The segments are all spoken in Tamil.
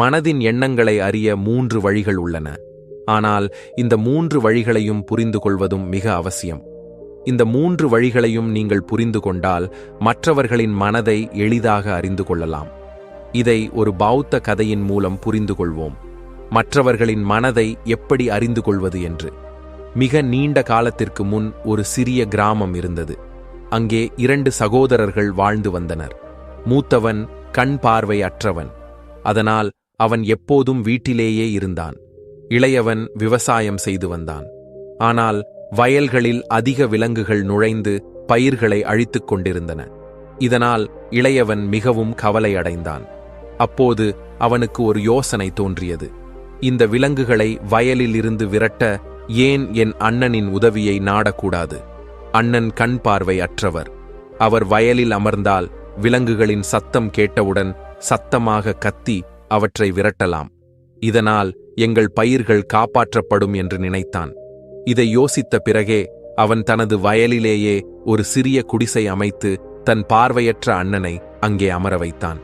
மனதின் எண்ணங்களை அறிய மூன்று வழிகள் உள்ளன. ஆனால் இந்த மூன்று வழிகளையும் புரிந்து கொள்வதும் மிக அவசியம். இந்த மூன்று வழிகளையும் நீங்கள் புரிந்து கொண்டால் மற்றவர்களின் மனதை எளிதாக அறிந்து கொள்ளலாம். இதை ஒரு பௌத்த கதையின் மூலம் புரிந்து கொள்வோம். மற்றவர்களின் மனதை எப்படி அறிந்து கொள்வது என்று. மிக நீண்ட காலத்திற்கு முன் ஒரு சிறிய கிராமம் இருந்தது. அங்கே இரண்டு சகோதரர்கள் வாழ்ந்து வந்தனர். மூத்தவன் கண் பார்வை அற்றவன் அதனால் அவன் எப்போதும் வீட்டிலேயே இருந்தான். இளையவன் விவசாயம் செய்து வந்தான். ஆனால் வயல்களில் அதிக விலங்குகள் நுழைந்து பயிர்களை அழித்துக் கொண்டிருந்தன. இதனால் இளையவன் மிகவும் கவலை அடைந்தான் அப்போது அவனுக்கு ஒரு யோசனை தோன்றியது. இந்த விலங்குகளை வயலில் இருந்து விரட்ட ஏன் என் அண்ணனின் உதவியை நாடக்கூடாது? அண்ணன் கண் பார்வை அற்றவர். அவர் வயலில் அமர்ந்தால் விலங்குகளின் சத்தம் கேட்டவுடன் சத்தமாக கத்தி அவற்றை விரட்டலாம். இதனால் எங்கள் பயிர்கள் காப்பாற்றப்படும் என்று நினைத்தான். இதை யோசித்த பிறகே அவன் தனது வயலிலேயே ஒரு சிறிய குடிசை அமைத்து தன் பார்வையற்ற அண்ணனை அங்கே அமர வைத்தான்.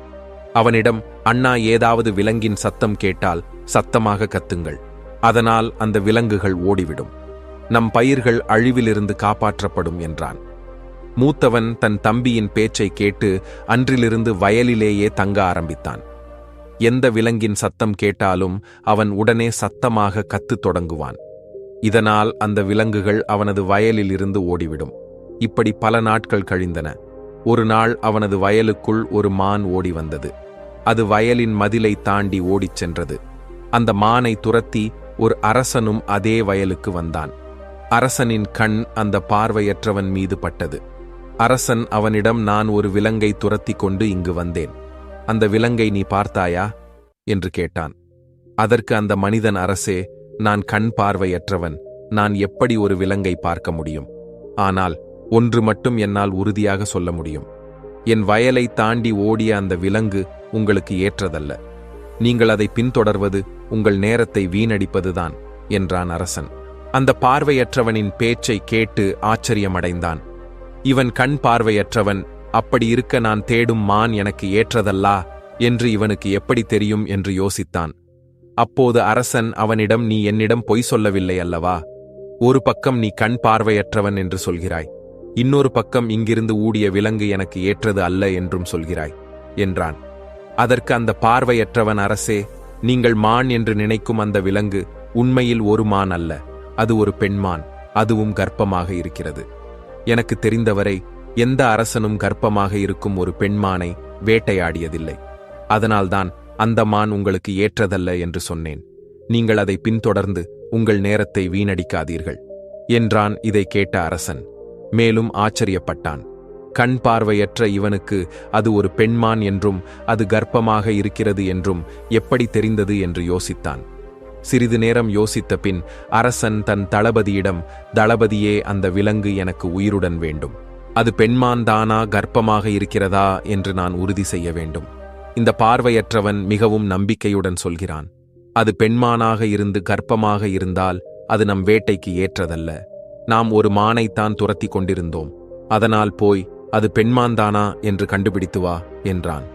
அவனிடம் அண்ணா ஏதாவது விலங்கின் சத்தம் கேட்டால் சத்தமாக கத்துங்கள். அதனால் அந்த விலங்குகள் ஓடிவிடும். நம் பயிர்கள் அழிவிலிருந்து காப்பாற்றப்படும் என்றான். மூத்தவன் தன் தம்பியின் பேச்சை கேட்டு அன்றிலிருந்து வயலிலேயே தங்க ஆரம்பித்தான். எந்த விலங்கின் சத்தம் கேட்டாலும் அவன் உடனே சத்தமாக கத்துத் தொடங்குவான். இதனால் அந்த விலங்குகள் அவனது வயலில் இருந்து ஓடிவிடும். இப்படி பல நாட்கள் கழிந்தன. ஒரு நாள் அவனது வயலுக்குள் ஒரு மான் ஓடி வந்தது. அது வயலின் மதிலை தாண்டி ஓடிச் சென்றது. அந்த மானை துரத்தி ஒரு அரசனும் அதே வயலுக்கு வந்தான். அரசனின் கண் அந்த பார்வையற்றவன் மீது பட்டது. அரசன் அவனிடம் நான் ஒரு விலங்கை துரத்தி கொண்டு இங்கு வந்தேன். அந்த விலங்கை நீ பார்த்தாயா? என்று கேட்டான். அதற்கு அந்த மனிதன் அரசே நான் கண் பார்வையற்றவன். நான் எப்படி ஒரு விலங்கை பார்க்க முடியும்? ஆனால் ஒன்று மட்டும் என்னால் உறுதியாக சொல்ல முடியும். என் வயலை தாண்டி ஓடிய அந்த விலங்கு உங்களுக்கு ஏற்றதல்ல. நீங்கள் அதை பின்தொடர்வது உங்கள் நேரத்தை வீணடிப்பதுதான் என்றான் அரசன். அந்த பார்வையற்றவனின் பேச்சை கேட்டு ஆச்சரியமடைந்தான். இவன் கண் பார்வையற்றவன் அப்படி இருக்க நான் தேடும் மான் எனக்கு ஏற்றதல்லா? என்று இவனுக்கு எப்படி தெரியும் என்று யோசித்தான். அப்போது அரசன் அவனிடம் நீ என்னிடம் பொய் சொல்லவில்லை அல்லவா? ஒரு பக்கம் நீ கண் பார்வையற்றவன் என்று சொல்கிறாய். இன்னொரு பக்கம் இங்கிருந்து ஊடிய விலங்கு எனக்கு ஏற்றது அல்ல என்றும் சொல்கிறாய் என்றான். அதற்கு அந்த பார்வையற்றவன் அரசே நீங்கள் மான் என்று நினைக்கும் அந்த விலங்கு உண்மையில் ஒரு மான் அல்ல அது ஒரு பெண்மான் அதுவும் கர்ப்பமாக இருக்கிறது. எனக்கு தெரிந்தவரை எந்த அரசனும் கர்ப்பமாக இருக்கும் ஒரு பெண்மானை வேட்டையாடியதில்லை. அதனால்தான் அந்த மான் உங்களுக்கு ஏற்றதல்ல என்று சொன்னேன். நீங்கள் அதை பின்தொடர்ந்து உங்கள் நேரத்தை வீணடிக்காதீர்கள் என்றான் இதை கேட்ட அரசன். மேலும் ஆச்சரியப்பட்டான். கண் பார்வையற்ற இவனுக்கு அது ஒரு பெண்மான் என்றும் அது கர்ப்பமாக இருக்கிறது என்றும் எப்படி தெரிந்தது என்று யோசித்தான். சிறிது நேரம் யோசித்த பின் அரசன் தன் தளபதியிடம் தளபதியே அந்த விலங்கு எனக்கு உயிருடன் வேண்டும். அது பெண்மான் தானா கர்ப்பமாக இருக்கிறதா என்று நான் உறுதி செய்ய வேண்டும். இந்த பார்வையற்றவன் மிகவும் நம்பிக்கையுடன் சொல்கிறான். அது பெண்மானாக இருந்து கர்ப்பமாக இருந்தால் அது நம் வேட்டைக்கு ஏற்றதல்ல. நாம் ஒரு மானைத்தான் துரத்தி கொண்டிருந்தோம். அதனால் போய் அது பெண்மான்தானா என்று கண்டுபிடித்து வா என்றான்.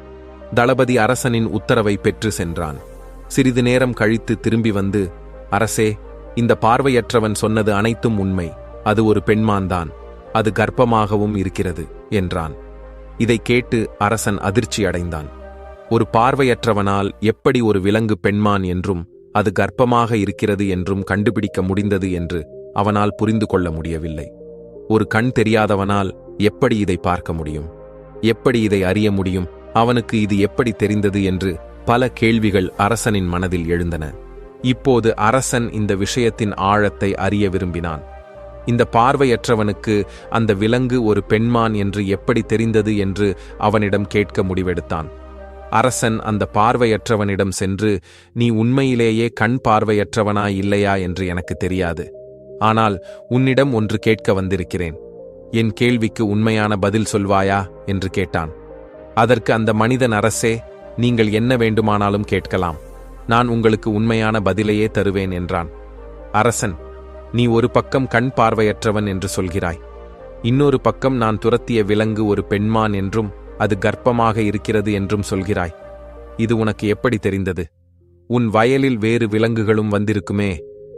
தளபதி அரசனின் உத்தரவை பெற்று சென்றான். சிறிது நேரம் கழித்து திரும்பி வந்து அரசே இந்த பார்வையற்றவன் சொன்னது அனைத்தும் உண்மை. அது ஒரு பெண்மான்தான் அது கர்ப்பமாகவும் இருக்கிறது என்றான். இதை கேட்டு அரசன் அதிர்ச்சி அடைந்தான். ஒரு பார்வையற்றவனால் எப்படி ஒரு விலங்கு பெண்மான் என்றும் அது கர்ப்பமாக இருக்கிறது என்றும் கண்டுபிடிக்க முடிந்தது என்று அவனால் புரிந்து கொள்ள முடியவில்லை. ஒரு கண் தெரியாதவனால் எப்படி இதை பார்க்க முடியும்? எப்படி இதை அறிய முடியும்? அவனுக்கு இது எப்படி தெரிந்தது? என்று பல கேள்விகள் அரசனின் மனதில் எழுந்தன. இப்போது அரசன் இந்த விஷயத்தின் ஆழத்தை அறிய விரும்பினான். இந்த பார்வையற்றவனுக்கு அந்த விலங்கு ஒரு பெண்மான் என்று எப்படி தெரிந்தது என்று அவனிடம் கேட்க முடிவெடுத்தான். அரசன் அந்த பார்வையற்றவனிடம் சென்று நீ உண்மையிலேயே கண் பார்வையற்றவனா இல்லையா என்று எனக்கு தெரியாது. ஆனால் உன்னிடம் ஒன்று கேட்க வந்திருக்கிறேன். என் கேள்விக்கு உண்மையான பதில் சொல்வாயா? என்று கேட்டான். அதற்கு அந்த மனிதன் அரசே நீங்கள் என்ன வேண்டுமானாலும் கேட்கலாம். நான் உங்களுக்கு உண்மையான பதிலையே தருவேன் என்றான். அரசன் நீ ஒரு பக்கம் கண் பார்வையற்றவன் என்று சொல்கிறாய். இன்னொரு பக்கம் நான் துரத்திய விலங்கு ஒரு பெண்மான் என்றும் அது கர்ப்பமாக இருக்கிறது என்றும் சொல்கிறாய். இது உனக்கு எப்படி தெரிந்தது? உன் வயலில் வேறு விலங்குகளும் வந்திருக்குமே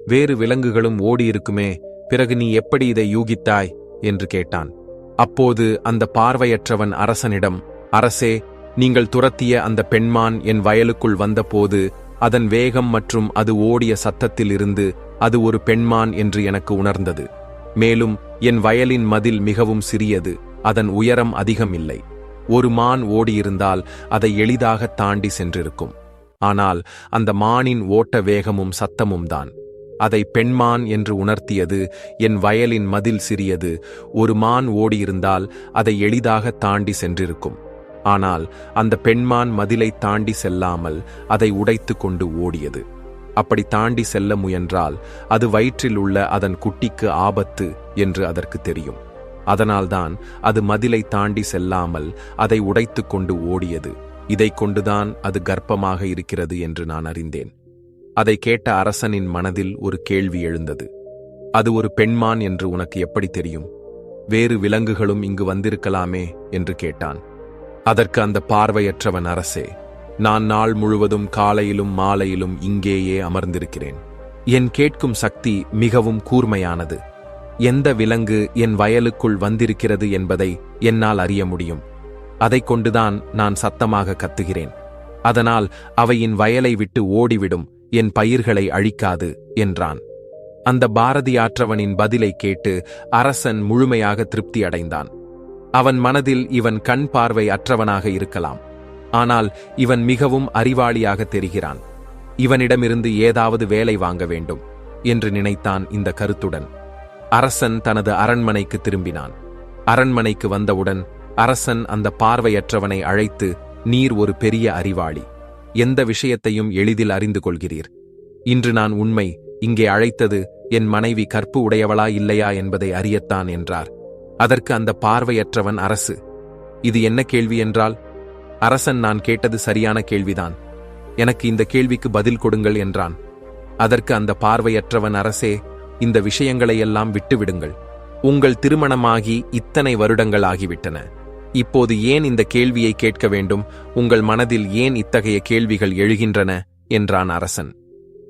வேறு விலங்குகளும் ஓடியிருக்குமே பிறகு நீ எப்படி இதை யூகித்தாய்? என்று கேட்டான். அப்போது அந்த பார்வையற்றவன் அரசனிடம் அரசே நீங்கள் துரத்திய அந்த பெண்மான் என் வயலுக்குள் வந்தபோது அதன் வேகம் மற்றும் அது ஓடிய சத்தத்தில் இருந்து அது ஒரு பெண்மான் என்று எனக்கு உணர்ந்தது. மேலும் என் வயலின் மதில் மிகவும் சிறியது அதன் உயரம் அதிகம் இல்லை ஒரு மான் ஓடியிருந்தால் அதை எளிதாக தாண்டி சென்றிருக்கும். ஆனால் அந்த மானின் ஓட்ட வேகமும் சத்தமும் தான் அதை பெண்மான் என்று உணர்த்தியது என் வயலின் மதில் சிறியது ஒரு மான் ஓடியிருந்தால் அதை எளிதாக தாண்டி சென்றிருக்கும். ஆனால் அந்த பெண்மான் மதிலை தாண்டி செல்லாமல் அதை உடைத்து கொண்டு ஓடியது. அப்படி தாண்டி செல்ல முயன்றால் அது வயிற்றில் உள்ள அதன் குட்டிக்கு ஆபத்து என்று அதற்கு தெரியும். அதனால்தான் அது மதிலை தாண்டி செல்லாமல் அதை உடைத்து கொண்டு ஓடியது. இதை கொண்டுதான் அது கர்ப்பமாக இருக்கிறது என்று நான் அறிந்தேன். அதை கேட்ட அரசனின் மனதில் ஒரு கேள்வி எழுந்தது. அது ஒரு பெண்மான் என்று உனக்கு எப்படி தெரியும்? வேறு விலங்குகளும் இங்கு வந்திருக்கலாமே என்று கேட்டான். அதற்கு அந்த பார்வையற்றவன் அரசே நான் நாள் முழுவதும் காலையிலும் மாலையிலும் இங்கேயே அமர்ந்திருக்கிறேன். என் கேட்கும் சக்தி மிகவும் கூர்மையானது. எந்த விலங்கு என் வயலுக்குள் வந்திருக்கிறது என்பதை என்னால் அறிய முடியும். அதைக் கொண்டுதான் நான் சத்தமாக கத்துகிறேன். அதனால் அவையின் வயலை விட்டு ஓடிவிடும் என் பயிர்களை அழிக்காது என்றான். அந்த பாரதியாற்றவனின் பதிலை கேட்டு அரசன் முழுமையாக திருப்தி அடைந்தான். அவன் மனதில் இவன் கண் பார்வை அற்றவனாக இருக்கலாம். ஆனால் இவன் மிகவும் அறிவாளியாக தெரிகிறான். இவனிடமிருந்து ஏதாவது வேலை வாங்க வேண்டும் என்று நினைத்தான் இந்த கருத்துடன். அரசன் தனது அரண்மனைக்கு திரும்பினான். அரண்மனைக்கு வந்தவுடன் அரசன் அந்த பார்வையற்றவனை அழைத்து நீர் ஒரு பெரிய அறிவாளி. எந்த விஷயத்தையும் எளிதில் அறிந்து கொள்கிறீர். இன்று நான் உண்மை இங்கே அழைத்தது என் மனைவி கற்பு உடையவளா இல்லையா என்பதை அறியத்தான் என்றார். அதற்கு அந்த பார்வையற்றவன் அரசு இது என்ன கேள்வி என்றால் அரசன் நான் கேட்டது சரியான கேள்விதான். எனக்கு இந்த கேள்விக்கு பதில் கொடுங்கள் என்றான். அதற்கு அந்த பார்வையற்றவன் அரசே இந்த விஷயங்களையெல்லாம் விட்டுவிடுங்கள். உங்கள் திருமணமாகி இத்தனை வருடங்கள் ஆகிவிட்டன இப்போது ஏன் இந்த கேள்வியை கேட்க வேண்டும்? உங்கள் மனதில் ஏன் இத்தகைய கேள்விகள் எழுகின்றன? என்றான் அரசன்.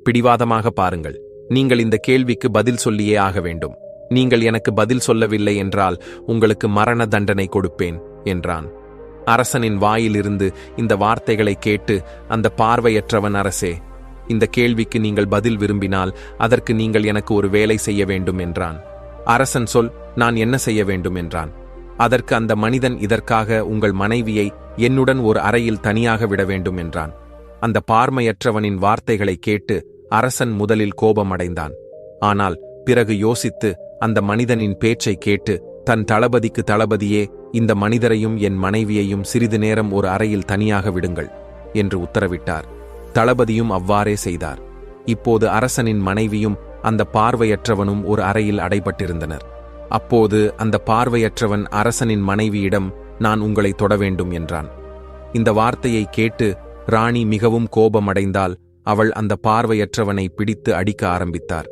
பிடிவாதமாக பாருங்கள். நீங்கள் இந்த கேள்விக்கு பதில் சொல்லியே ஆக வேண்டும். நீங்கள் எனக்கு பதில் சொல்லவில்லை என்றால் உங்களுக்கு மரண தண்டனை கொடுப்பேன் என்றான். அரசனின் வாயிலிருந்து இந்த வார்த்தைகளை கேட்டு அந்த பார்வையற்றவன் அரசே இந்த கேள்விக்கு நீங்கள் பதில் விரும்பினால் அதற்கு நீங்கள் எனக்கு ஒரு வேலை செய்ய வேண்டும் என்றான். அரசன் சொல் நான் என்ன செய்ய வேண்டும் என்றான். அதற்கு அந்த மனிதன் இதற்காக உங்கள் மனைவியை என்னுடன் ஒரு அறையில் தனியாக விட வேண்டும் என்றான். அந்த பார்மையற்றவனின் வார்த்தைகளை கேட்டு அரசன் முதலில் கோபமடைந்தான். ஆனால் பிறகு யோசித்து அந்த மனிதனின் பேச்சை கேட்டு தன் தளபதிக்கு தளபதியே இந்த மனிதரையும் என் மனைவியையும் சிறிது நேரம் ஒரு அறையில் தனியாக விடுங்கள் என்று உத்தரவிட்டார். தளபதியும் அவ்வாறே செய்தார். இப்போது அரசனின் மனைவியும் அந்த பார்வையற்றவனும் ஒரு அறையில் அடைபட்டிருந்தனர். அப்போது அந்த பார்வையற்றவன் அரசனின் மனைவியிடம் நான் உங்களை தொட வேண்டும் என்றான். இந்த வார்த்தையை கேட்டு ராணி மிகவும் கோபமடைந்தால் அவள் அந்த பார்வையற்றவனை பிடித்து அடிக்க ஆரம்பித்தார்.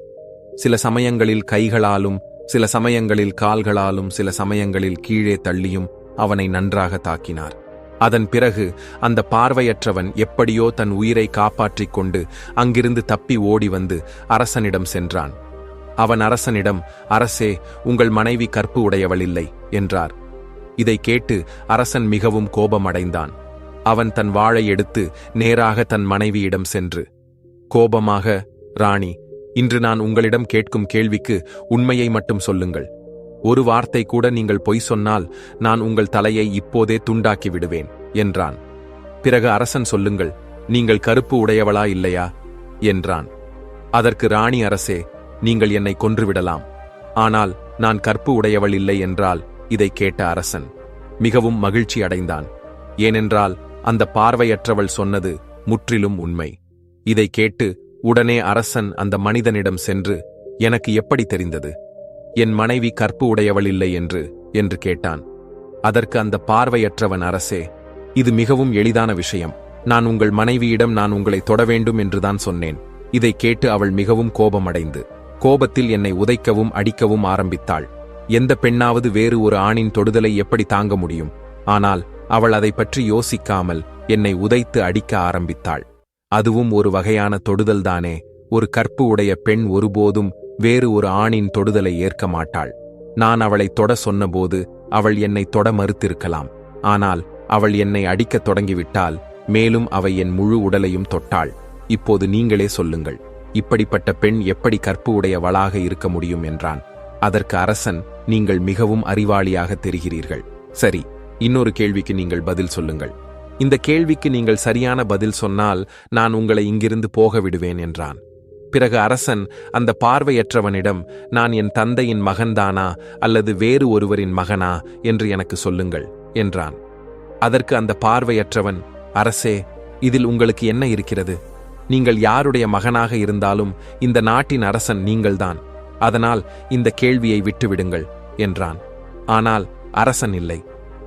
சில சமயங்களில் கைகளாலும் சில சமயங்களில் கால்களாலும் சில சமயங்களில் கீழே தள்ளியும் அவனை நன்றாக தாக்கினார். அதன் பிறகு அந்த பார்வையற்றவன் எப்படியோ தன் உயிரை காப்பாற்றிக் கொண்டு அங்கிருந்து தப்பி ஓடி வந்து அரசனிடம் சென்றான். அவன் அரசனிடம் அரசே உங்கள் மனைவி கற்பு உடையவள் இல்லை என்றார். இதை கேட்டு அரசன் மிகவும் கோபமடைந்தான். அவன் தன் வாழை எடுத்து நேராக தன் மனைவியிடம் சென்று கோபமாக ராணி இன்று நான் உங்களிடம் கேட்கும் கேள்விக்கு உண்மையை மட்டும் சொல்லுங்கள். ஒரு வார்த்தை கூட நீங்கள் பொய் சொன்னால் நான் உங்கள் தலையை இப்போதே துண்டாக்கி விடுவேன் என்றான். பிறகு அரசன் சொல்லுங்கள் நீங்கள் கருப்பு உடையவளா இல்லையா? என்றான். அதற்கு ராணி அரசே நீங்கள் என்னை கொன்றுவிடலாம். ஆனால் நான் கற்பு உடையவள் இல்லை என்றால் இதை கேட்ட அரசன். மிகவும் மகிழ்ச்சி அடைந்தான். ஏனென்றால் அந்த பார்வையற்றவள் சொன்னது முற்றிலும் உண்மை. இதை கேட்டு உடனே அரசன் அந்த மனிதனிடம் சென்று எனக்கு எப்படி தெரிந்தது? என் மனைவி கற்பு உடையவள் இல்லை என்று என்று கேட்டான். அதற்கு அந்த பார்வையற்றவன் அரசே இது மிகவும் எளிதான விஷயம். நான் உங்கள் மனைவியிடம் நான் உங்களை தொட வேண்டும் என்றுதான் சொன்னேன். இதை கேட்டு அவள் மிகவும் கோபமடைந்து கோபத்தில் என்னை உதைக்கவும் அடிக்கவும் ஆரம்பித்தாள். எந்த பெண்ணாவது வேறு ஒரு ஆணின் தொடுதலை எப்படி தாங்க முடியும்? ஆனால் அவள் அதை பற்றி யோசிக்காமல் என்னை உதைத்து அடிக்க ஆரம்பித்தாள். அதுவும் ஒரு வகையான தொடுதல்தானே. ஒரு கற்பு உடைய பெண் ஒருபோதும் வேறு ஒரு ஆணின் தொடுதலை ஏற்க மாட்டாள். நான் அவளை தொட சொன்னபோது அவள் என்னை தொட மறுத்திருக்கலாம். ஆனால் அவள் என்னை அடிக்கத் தொடங்கிவிட்டால் மேலும் அவை என் முழு உடலையும் தொட்டாள். இப்போது நீங்களே சொல்லுங்கள். இப்படிப்பட்ட பெண் எப்படி கற்பு உடையவளாக இருக்க முடியும் என்றான். அதற்கு அரசன் நீங்கள் மிகவும் அறிவாளியாக தெரிகிறீர்கள். சரி இன்னொரு கேள்விக்கு நீங்கள் பதில் சொல்லுங்கள். இந்த கேள்விக்கு நீங்கள் சரியான பதில் சொன்னால் நான் உங்களை இங்கிருந்து போக விடுவேன் என்றான். பிறகு அரசன் அந்த பார்வையற்றவனிடம் நான் என் தந்தையின் மகன்தானா? அல்லது வேறு ஒருவரின் மகனா? என்று எனக்கு சொல்லுங்கள் என்றான். அதற்கு அந்த பார்வையற்றவன் அரசே இதில் உங்களுக்கு என்ன இருக்கிறது? நீங்கள் யாருடைய மகனாக இருந்தாலும் இந்த நாட்டின் அரசன் நீங்கள்தான். அதனால் இந்த கேள்வியை விட்டுவிடுங்கள் என்றான். ஆனால் அரசன் இல்லை.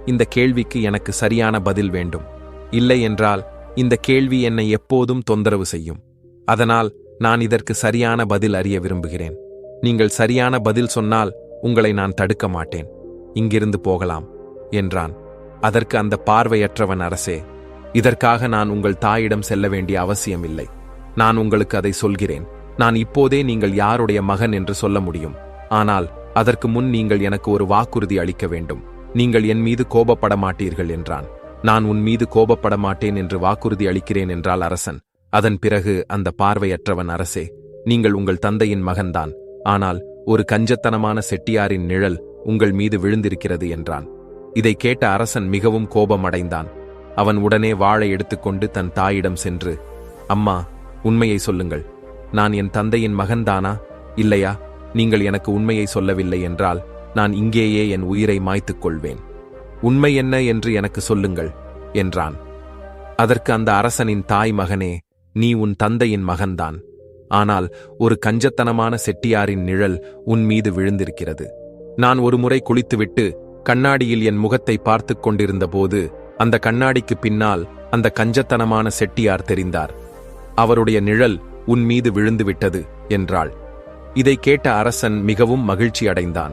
இந்த கேள்விக்கு எனக்கு சரியான பதில் வேண்டும். இல்லை என்றால் இந்த கேள்வி என்னை எப்போதும் தொந்தரவு செய்யும். அதனால் நான் இதற்கு சரியான பதில் அறிய விரும்புகிறேன். நீங்கள் சரியான பதில் சொன்னால் உங்களை நான் தடுக்க மாட்டேன். இங்கிருந்து போகலாம் என்றான். அதற்கு அந்த பார்வையற்றவன் அரசே இதற்காக நான் உங்கள் தாயிடம் செல்ல வேண்டிய அவசியமில்லை. நான் உங்களுக்கு அதை சொல்கிறேன். நான் இப்போதே நீங்கள் யாருடைய மகன் என்று சொல்ல முடியும். ஆனால் அதற்கு முன் நீங்கள் எனக்கு ஒரு வாக்குறுதி அளிக்க வேண்டும். நீங்கள் என் மீது கோபப்பட மாட்டீர்கள் என்றான். நான் உன் மீது கோபப்பட மாட்டேன் என்று வாக்குறுதி அளிக்கிறேன் என்றால் அரசன். அதன் பிறகு அந்த பார்வையற்றவன் அரசே நீங்கள் உங்கள் தந்தையின் மகன்தான். ஆனால் ஒரு கஞ்சத்தனமான செட்டியாரின் நிழல் உங்கள் மீது விழுந்திருக்கிறது என்றான். இதை கேட்ட அரசன் மிகவும் கோபமடைந்தான். அவன் உடனே வாழை எடுத்துக்கொண்டு தன் தாயிடம் சென்று அம்மா உண்மையை சொல்லுங்கள். நான் என் தந்தையின் மகன்தானா? இல்லையா? நீங்கள் எனக்கு உண்மையை சொல்லவில்லை என்றால் நான் இங்கேயே என் உயிரை மாய்த்துக் கொள்வேன் உண்மை என்ன என்று எனக்கு சொல்லுங்கள் என்றான். அதற்கு அந்த அரசனின் தாய் மகனே நீ உன் தந்தையின் மகன்தான். ஆனால் ஒரு கஞ்சத்தனமான செட்டியாரின் நிழல் உன் மீது விழுந்திருக்கிறது. நான் ஒருமுறை குளித்துவிட்டு கண்ணாடியில் என் முகத்தை பார்த்துக் கொண்டிருந்தபோது அந்த கண்ணாடிக்கு பின்னால் அந்த கஞ்சத்தனமான செட்டியார் தெரிந்தார். அவருடைய நிழல் உன் மீது விழுந்துவிட்டது என்றாள். இதை கேட்ட அரசன் மிகவும் மகிழ்ச்சி அடைந்தான்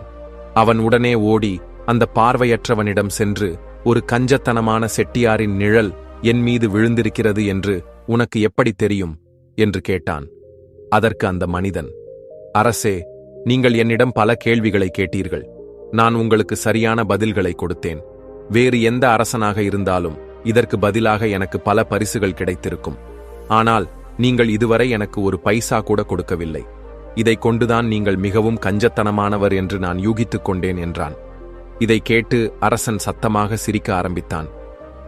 அவன் உடனே ஓடி அந்த பார்வையற்றவனிடம் சென்று ஒரு கஞ்சத்தனமான செட்டியாரின் நிழல் என் மீது விழுந்திருக்கிறது என்று உனக்கு எப்படி தெரியும்? என்று கேட்டான். அதற்கு அந்த மனிதன் அரசே நீங்கள் என்னிடம் பல கேள்விகளை கேட்டீர்கள். நான் உங்களுக்கு சரியான பதில்களை கொடுத்தேன். வேறு எந்த அரசனாக இருந்தாலும் இதற்கு பதிலாக எனக்கு பல பரிசுகள் கிடைத்திருக்கும். ஆனால் நீங்கள் இதுவரை எனக்கு ஒரு பைசா கூட கொடுக்கவில்லை. இதை கொண்டுதான் நீங்கள் மிகவும் கஞ்சத்தனமானவர் என்று நான் யூகித்துக் கொண்டேன் என்றான். இதை கேட்டு அரசன் சத்தமாக சிரிக்க ஆரம்பித்தான்.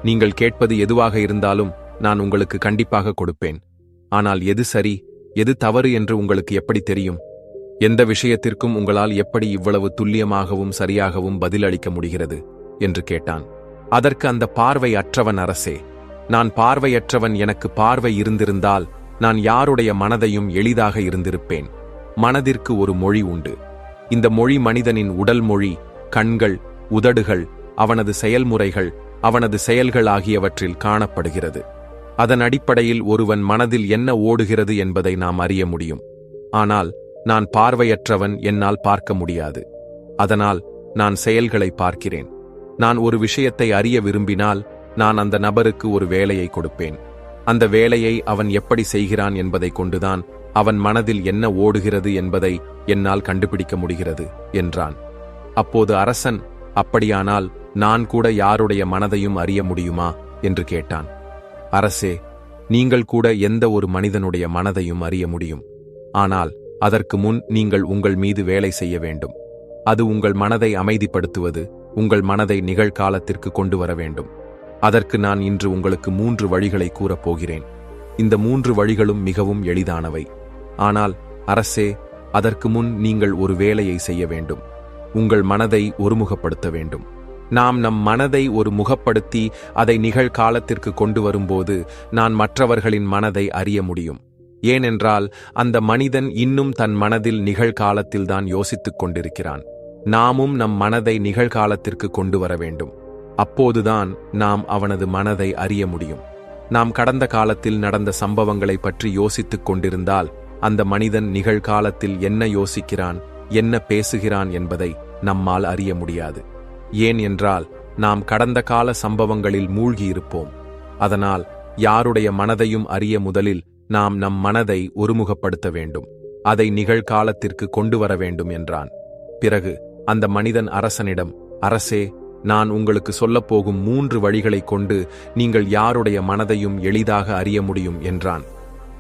நீங்கள் கேட்பது எதுவாக இருந்தாலும் நான் உங்களுக்கு கண்டிப்பாக கொடுப்பேன். ஆனால் எது சரி எது தவறு என்று உங்களுக்கு எப்படி தெரியும்? எந்த விஷயத்திற்கும் உங்களால் எப்படி இவ்வளவு துல்லியமாகவும் சரியாகவும் பதிலளிக்க முடிகிறது? என்று கேட்டான். அதற்கு அந்த பார்வை அற்றவன் அரசே. நான் பார்வையற்றவன் எனக்கு பார்வை இருந்திருந்தால் நான் யாருடைய மனதையும் எளிதாக இருந்திருப்பேன். மனதிற்கு ஒரு மொழி உண்டு. இந்த மொழி மனிதனின் உடல் மொழி கண்கள் உதடுகள் அவனது செயல்முறைகள் அவனது செயல்கள் ஆகியவற்றில் காணப்படுகிறது. அதன் அடிப்படையில் ஒருவன் மனதில் என்ன ஓடுகிறது என்பதை நாம் அறிய முடியும். ஆனால் நான் பார்வையற்றவன் என்னால் பார்க்க முடியாது. அதனால் நான் செயல்களை பார்க்கிறேன். நான் ஒரு விஷயத்தை அறிய விரும்பினால் நான் அந்த நபருக்கு ஒரு வேலையை கொடுப்பேன். அந்த வேலையை அவன் எப்படி செய்கிறான் என்பதை கொண்டுதான் அவன் மனதில் என்ன ஓடுகிறது என்பதை என்னால் கண்டுபிடிக்க முடிகிறது என்றான். அப்போது அரசன் அப்படியானால் நான் கூட யாருடைய மனதையும் அறிய முடியுமா? என்று கேட்டான். அரசே நீங்கள் கூட எந்த ஒரு மனிதனுடைய மனதையும் அறிய முடியும். ஆனால் அதற்கு முன் நீங்கள் உங்கள் மீது வேலை செய்ய வேண்டும். அது உங்கள் மனதை அமைதிப்படுத்துவது உங்கள் மனதை நிகழ்காலத்திற்கு கொண்டு வர வேண்டும். அதற்கு நான் இன்று உங்களுக்கு மூன்று வழிகளை கூறப் போகிறேன். இந்த மூன்று வழிகளும் மிகவும் எளிதானவை. ஆனால் அரசே அதற்கு முன் நீங்கள் ஒரு வேலையை செய்ய வேண்டும். உங்கள் மனதை ஒருமுகப்படுத்த வேண்டும். நாம் நம் மனதை ஒரு முகப்படுத்தி அதை நிகழ்காலத்திற்கு கொண்டு வரும்போது நான் மற்றவர்களின் மனதை அறிய முடியும். ஏனென்றால் அந்த மனிதன் இன்னும் தன் மனதில் நிகழ்காலத்தில்தான் யோசித்துக் கொண்டிருக்கிறான். நாமும் நம் மனதை நிகழ்காலத்திற்கு கொண்டு வர வேண்டும். அப்போதுதான் நாம் அவனது மனதை அறிய முடியும். நாம் கடந்த காலத்தில் நடந்த சம்பவங்களை பற்றி யோசித்துக் கொண்டிருந்தால் அந்த மனிதன் நிகழ்காலத்தில் என்ன யோசிக்கிறான் என்ன பேசுகிறான் என்பதை நம்மால் அறிய முடியாது. ஏன் என்றால் நாம் கடந்த கால சம்பவங்களில் மூழ்கியிருப்போம். அதனால் யாருடைய மனதையும் அறிய முதலில் நாம் நம் மனதை ஒருமுகப்படுத்த வேண்டும். அதை நிகழ்காலத்திற்கு கொண்டு வர வேண்டும் என்றான். பிறகு அந்த மனிதன் அரசனிடம் அரசே நான் உங்களுக்கு சொல்லப்போகும் மூன்று வழிகளைக் கொண்டு நீங்கள் யாருடைய மனதையும் எளிதாக அறிய முடியும்? என்றான்.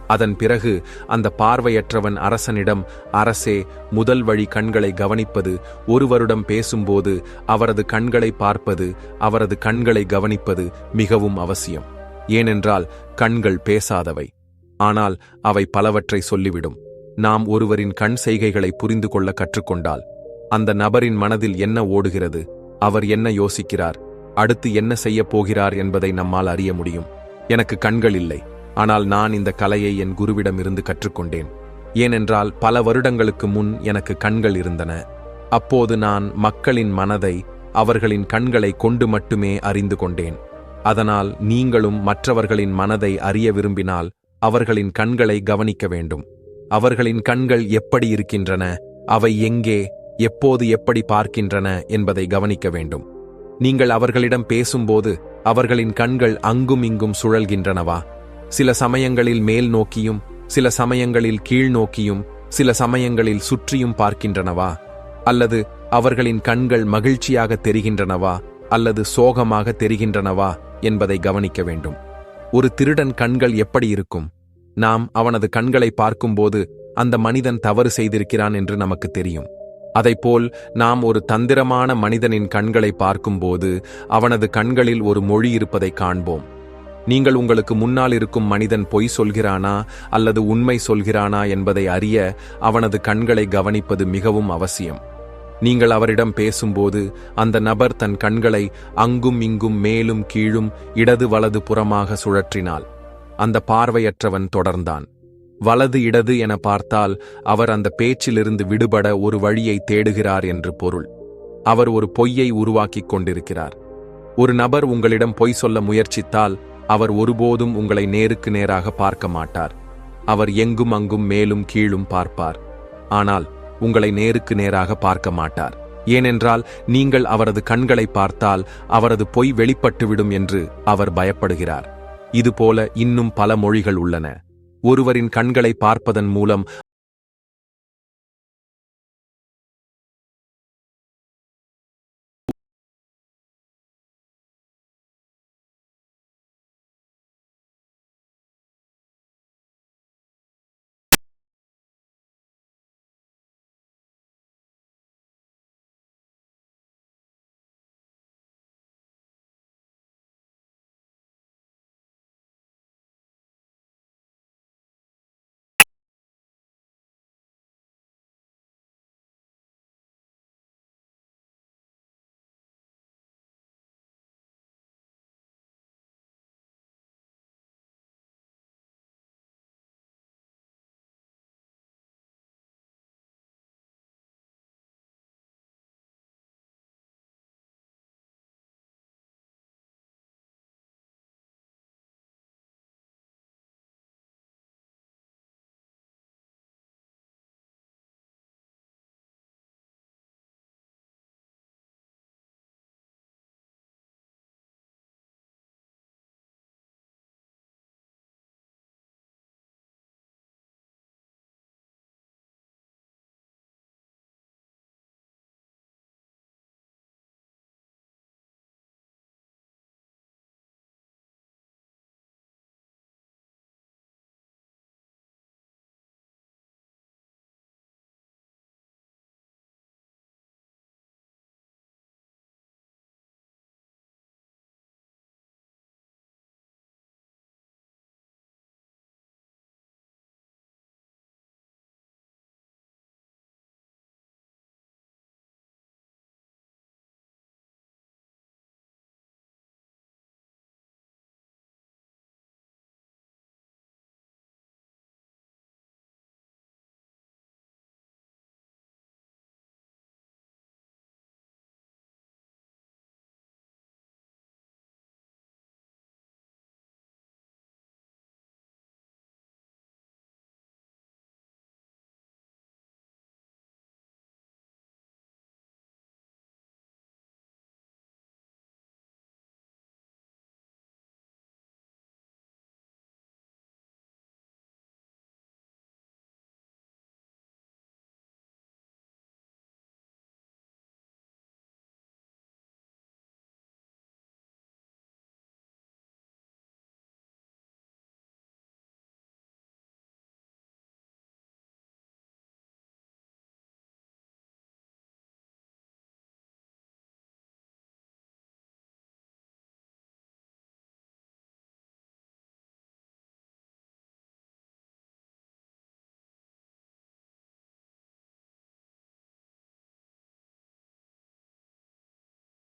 அதன் பிறகு அந்த பார்வையற்றவன் அரசனிடம் அரசே முதல் வழி கண்களை கவனிப்பது. ஒருவருடம் பேசும்போது அவரது கண்களை பார்ப்பது அவரது கண்களை கவனிப்பது மிகவும் அவசியம். ஏனென்றால் கண்கள் பேசாதவை. ஆனால் அவை பலவற்றை சொல்லிவிடும். நாம் ஒருவரின் கண் செய்கைகளை புரிந்து கொள்ள கற்றுக்கொண்டால் அந்த நபரின் மனதில் என்ன ஓடுகிறது அவர் என்ன யோசிக்கிறார் அடுத்து என்ன செய்யப் போகிறார் என்பதை நம்மால் அறிய முடியும். எனக்கு கண்கள் இல்லை. ஆனால் நான் இந்த கலையை என் குருவிடமிருந்து கற்றுக்கொண்டேன். ஏனென்றால் பல வருடங்களுக்கு முன் எனக்கு கண்கள் இருந்தன. அப்போது நான் மக்களின் மனதை அவர்களின் கண்களை கொண்டு மட்டுமே அறிந்து கொண்டேன். அதனால் நீங்களும் மற்றவர்களின் மனதை அறிய விரும்பினால் அவர்களின் கண்களை கவனிக்க வேண்டும். அவர்களின் கண்கள் எப்படி இருக்கின்றன அவை எங்கே எப்போது எப்படி பார்க்கின்றன என்பதை கவனிக்க வேண்டும். நீங்கள் அவர்களிடம் பேசும்போது அவர்களின் கண்கள் அங்கும் இங்கும் சுழல்கின்றனவா? சில சமயங்களில் மேல் நோக்கியும் சில சமயங்களில் கீழ் நோக்கியும் சில சமயங்களில் சுற்றியும் பார்க்கின்றனவா? அல்லது அவர்களின் கண்கள் மகிழ்ச்சியாக தெரிகின்றனவா? அல்லது சோகமாக தெரிகின்றனவா? என்பதை கவனிக்க வேண்டும். ஒரு திருடன் கண்கள் எப்படி இருக்கும்? நாம் அவனது கண்களை பார்க்கும்போது அந்த மனிதன் தவறு செய்திருக்கிறான் என்று நமக்கு தெரியும். அதைப்போல் நாம் ஒரு தந்திரமான மனிதனின் கண்களை பார்க்கும்போது அவனது கண்களில் ஒரு மொழி இருப்பதை காண்போம். நீங்கள் உங்களுக்கு முன்னால் இருக்கும் மனிதன் பொய் சொல்கிறானா அல்லது உண்மை சொல்கிறானா என்பதை அறிய அவனது கண்களை கவனிப்பது மிகவும் அவசியம். நீங்கள் அவரிடம் பேசும்போது அந்த நபர் தன் கண்களை அங்கும் இங்கும் மேலும் கீழும் இடது வலது புறமாக சுழற்றினால் அந்த பார்வையற்றவன் தொடர்ந்தான். வலது இடது என பார்த்தால் அவர் அந்த பேச்சிலிருந்து விடுபட ஒரு வழியை தேடுகிறார் என்று பொருள். அவர் ஒரு பொய்யை உருவாக்கிக் கொண்டிருக்கிறார். ஒரு நபர் உங்களிடம் பொய் சொல்ல முயற்சித்தால் அவர் ஒருபோதும் உங்களை நேருக்கு நேராக பார்க்க மாட்டார். அவர் எங்கும் அங்கும் மேலும் கீழும் பார்ப்பார். ஆனால் உங்களை நேருக்கு நேராக பார்க்க மாட்டார். ஏனென்றால் நீங்கள் அவரது கண்களை பார்த்தால் அவரது பொய் வெளிப்பட்டுவிடும் என்று அவர் பயப்படுகிறார். இதுபோல இன்னும் பல மொழிகள் உள்ளன. ஒருவரின் கண்களை பார்ப்பதன் மூலம்